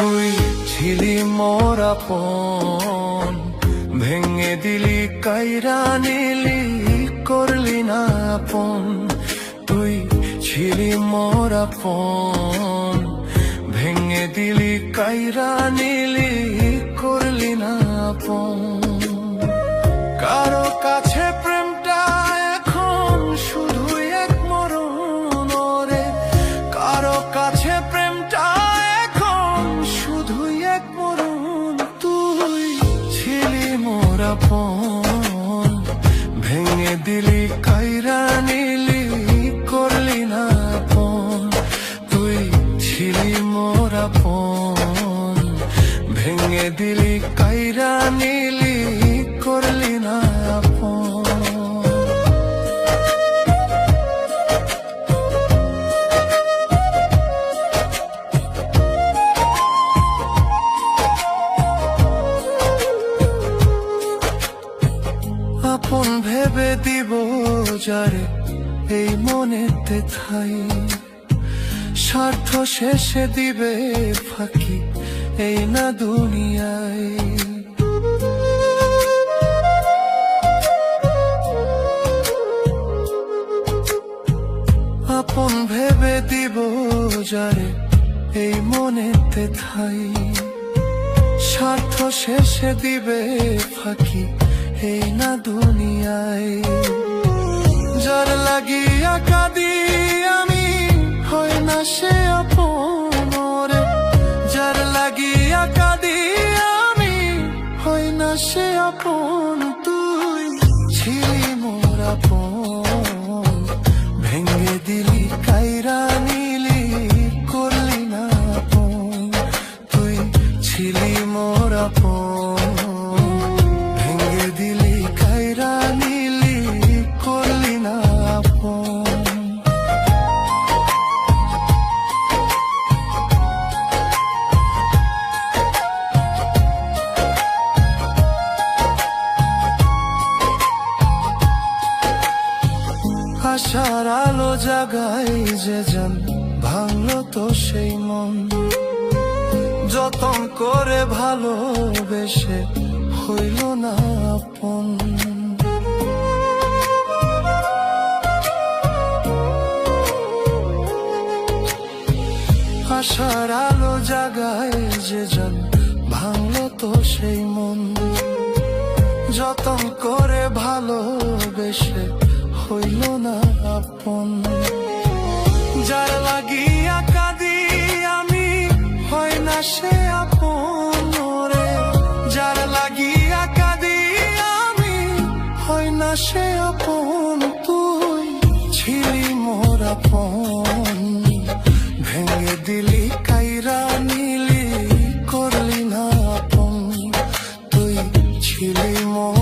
তুই ছিলি মোর আপন। ভেঙে দিলি, কাইরা নিলি, করলি না আপন। তুই ছিলি মোর আপন। ভেঙে দিলি, কাইরা নিলি, করলি না আপন। দিলি কাইরা নিলি করলি না ফোন। তুই ছিলি মোরা ফোন। ভেঙে দিলি কাইরা নিলি যারে এই মনেতে থাই। স্বার্থ শেষে দিবে ফাঁকি এই না দুনিয়ায়। আপন ভেবে দিব যারে এই মনেতে থাই। স্বার্থ শেষে দিবে ফাঁকি এই না দুনিয়ায়। যার লাগিয়া কাঁদি আমি, হয় না সে আপন রে যার লাগিয়া কাঁদি আমি, হয় না সে আপন তুই। ছিলি মোর আপন, ভেঙে দিলি, কাইরা নিলি, করলি না আপন। তুই ছিলি মোর আপন। আলো জাগাই যে যান ভাঙলো তো সেই মন। যতন করে ভালোবেসে হইল না আপন। আশার আলো জাগায় যে যান ভাঙলো তো সেই মন। যতন করে ভালোবেসে হইল না আপন। যার লাগিয়া কাঁদি আমি, হয় না সে আপন রে। যার লাগিয়া কাঁদি আমি, হয় না সে আপন। তুই ছিলি মোর আপন। ভেঙে দিলি, কাইরা নিলি, করলি না আপন। তুই ছিলি মোর